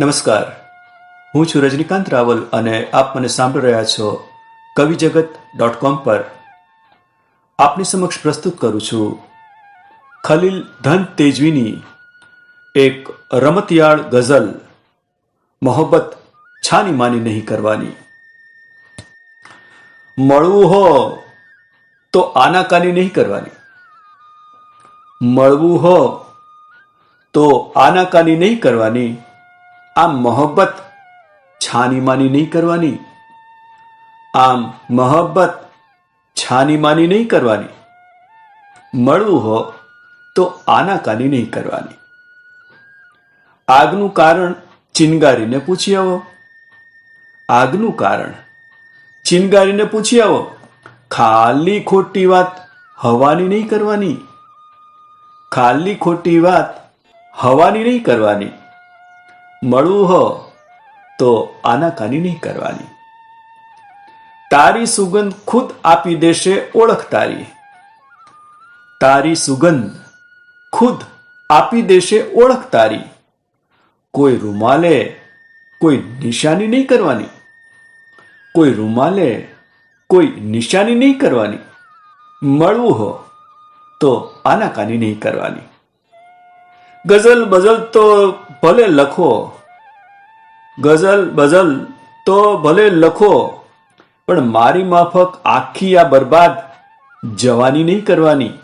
નમસ્કાર. હું છું રજનીકાંત રાવલ અને આપ મને સાંભળી રહ્યા છો કવિ જગત ડોટ કોમ પર. આપની સમક્ષ પ્રસ્તુત કરું છું ખલીલ ધન તેજવીની એક રમતિયાળ ગઝલ, મોહબ્બત છાની માની નહીં કરવાની. મળવું હો તો આનાકાની નહીં કરવાની. મળવું હો તો આનાકાની નહીં કરવાની. આમ મોહબ્બત છાની માની નહીં કરવાની. આમ મોહબ્બત છાની માની નહીં કરવાની. મળવું હો તો આનાકાની નહીં કરવાની. આગનું કારણ ચિનગારીને પૂછી આવો. આગનું કારણ ચિનગારીને પૂછી આવો. ખાલી ખોટી વાત હવાની નહીં કરવાની. ખાલી ખોટી વાત હવાની નહીં કરવાની. મળવું હો તો આનાકાની નહીં કરવાની તારી સુગંધ ખુદ આપી દેશે ઓળખ તારી તારી સુગંધ ખુદ આપી દેશે ઓળખ તારી કોઈ રૂમાલે કોઈ નિશાની નહીં કરવાની કોઈ રૂમાલે કોઈ નિશાની નહીં કરવાની મળવું હો તો આનાકાની નહીં કરવાની ગઝલ બઝલ તો ભલે લખો. ગઝલ બઝલ તો ભલે લખો, પણ મારી માફક આખી આ બરબાદ જવાની નહીં કરવાની.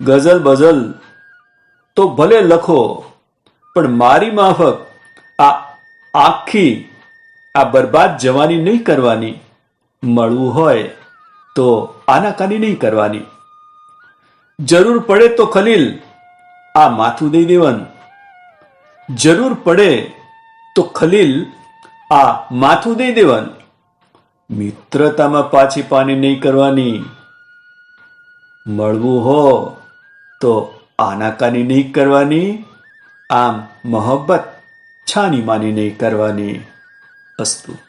ગઝલ બઝલ તો ભલે લખો, પણ મારી માફક આ આખી આ બરબાદ જવાની નહીં કરવાની. મળવું હોય તો આનાકાની નહીં કરવાની. જરૂર પડે તો ખલીલ આ માથું દઈ દેવાનું. જરૂર પડે તો ખલીલ આ માથું દઈ દેવાનું. મિત્રતામાં પાછી પાની નહીં કરવાની. મળવું હો તો આનાકાની નહીં કરવાની. આમ મોહબ્બત છાની માની નહીં કરવાની. અસ્તુ.